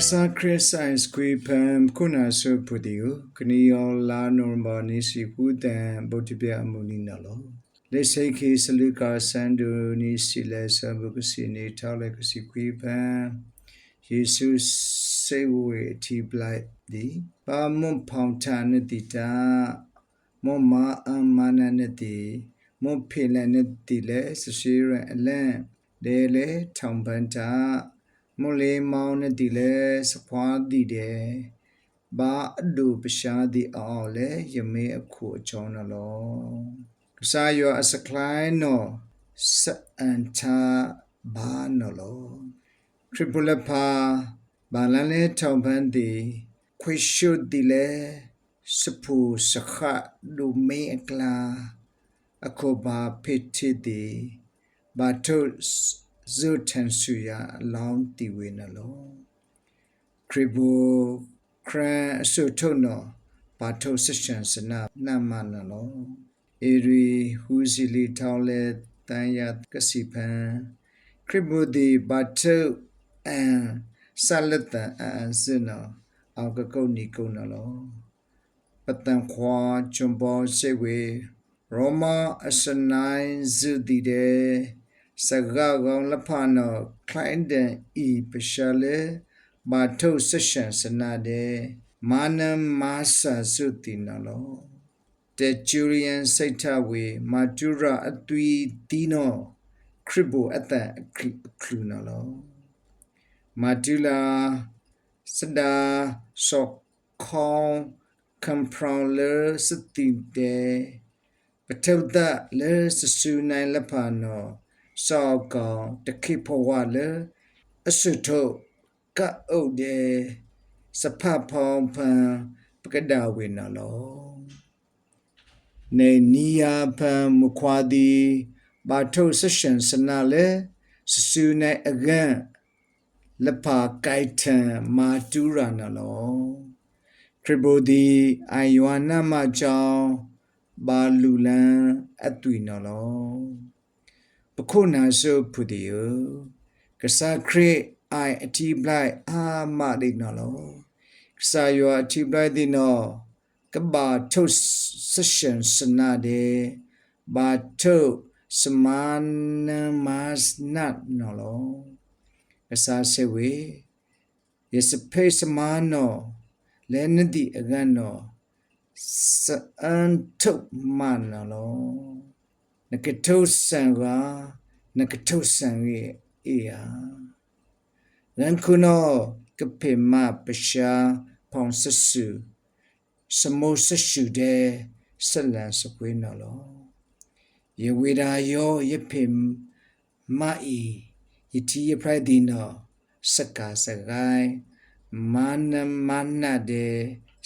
ကစားခရစ်ဆိုင်စကွေပမ်ခုနာဆုပူဒီယကနီယောလာနော်ဘာနီစီကူတန်ဗုဒ္ဓပြအမှုနီနော်လောလက်စိခေစလူကာဆန်ဒိုနီစီလဲဆဘကစီနေထောက်လက်ကစီကွေပမ်ယေရှုစေဝေတီပလိုက်ဒီပါမွန်ဖောင်တာနတိတာမောမာအမနာနတိမောဖေလနတိလဲစရှိရအလန်လေလေထောင်ပန်တာ မလေးမောင်းနဲ့ဒီလဲစဖွားဒီတယ်ဘာအဒူပရှာဒီအောင်လဲယမေအခုအကြောင်းနော်ကစားရအစကလိုင်းနော်စအန်တာဘာနော်ထရိပလပါဘာလန်လေထောင်ပန်းဒီခွေရှုဒီလဲစပူစခဒူမေအကလာအခုဘာဖိတိဒီဘာတု ဇုထန်ဆူယာအလောင်းတီဝေနလောခရဘူခရန်အဆုထုံနောဘာထုဆရှန်စနာနမနလောအေရီဟူစီလီထောင်းလေတန်ရကစီပန်ခရဘူဒီဘာထုအန်ဆလတန်အန်စနောအောက်ကကုတ်နီကုတ်နလောပတန်ခွာချွန်ဘောစေဝေရောမာအစနိုင်ဇုဒီတဲ့ စကားကောင်လဖာနောခလိုင်းဒန်ဤပရှာလေဘာထုဆရှန်စနာတဲ့မာနမာဆာစုတိနလောတေချူရီယန်စိတ်ထဝေမာကျူရာအသွီတီနောခရစ်ဘူအတန်ခလူနလောမာတူလာစဒါဆော့ခေါင်ကမ်ပရောလစတိတဲ့ပထဝဒလဲစဆူနိုင်လဖာနော စောကောင်တခိဖောဝလေအစွထုကအုတ်တဲ့စဖဖောင်းဖန်ပကဒဝေနလောနေနီယာဖန်မခွာဒီဘာထုဆရှင်စနာလေစဆူနိုင်အကန့်လပါကိုက်ထံမာတူရနလောထရဘိုဒီအိုင်ယွာနာမချောင်းဘာလူလန်အသွီနလော ပခုနာဆုဖုဒီယကစားခရအိုင်အတီဘလိုက်အာမဒိနော်လောကစားယောအတီဘလိုက်ဒီနော်ကဘာထုဆရှင်စနာဒေဘာထုစမန်နမတ်နတ်နော်လောကစားဆေဝေယစဖေစမနောလဲနတိအကန်နော်စအန်ထုမန်နော်လော နကထုဆန်ကနကထုဆန်ရဲ့အေယာရန်ခုနောကပေမပရှာဖောင်ဆဆူစမောဆရှူတဲ့ဆလန်စကွေးနော်လောယေဝေဒာယောယဖေမာဤယတိယဖရိုက်ဒီနောစကာစဂိုင်းမာနမနာတဲ့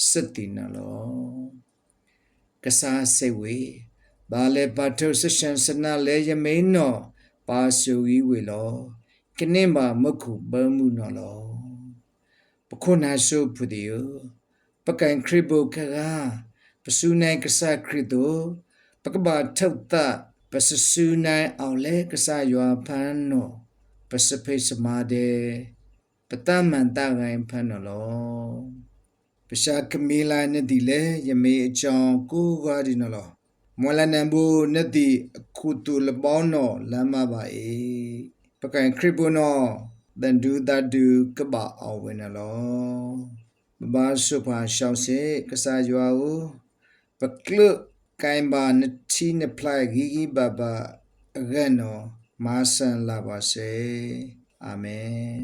စတိနော်လောကစားစေဝေ ဘာလေပါထုဆရှန်စနာလေယမိန်နောပါဆူဤဝေလောကနင်းပါမခုဘမှုနော်လောပခုနာဆုဖုဒီယပကန်ခရိဘခရာပစုနိုင်ကဆခရတောပကဘာထုတ်တပစစုနိုင်အောင်လဲကဆယွာဖန်နောပစဖိစမာဒေပတမန်တဂိုင်ဖန်နော်လောပရှာကမီလာနဲ့ဒီလေယမေအကြောင်းကိုးကားဒီနော်လော မွလနံဘူနတိအခုတူလပေါင်းနော်လမ်းမပါအေပကံခရစ်ဘနောတန်ဒူတဒူကပအောင်ဝင်နော်ဘဘာစုဖာရှောင်းစေကစားရွာကိုပကလကိုင်ဘာနတီနပလိုက်ဂီဂီဘဘာအဂန်နော်မာဆန်လာပါစေအာမင်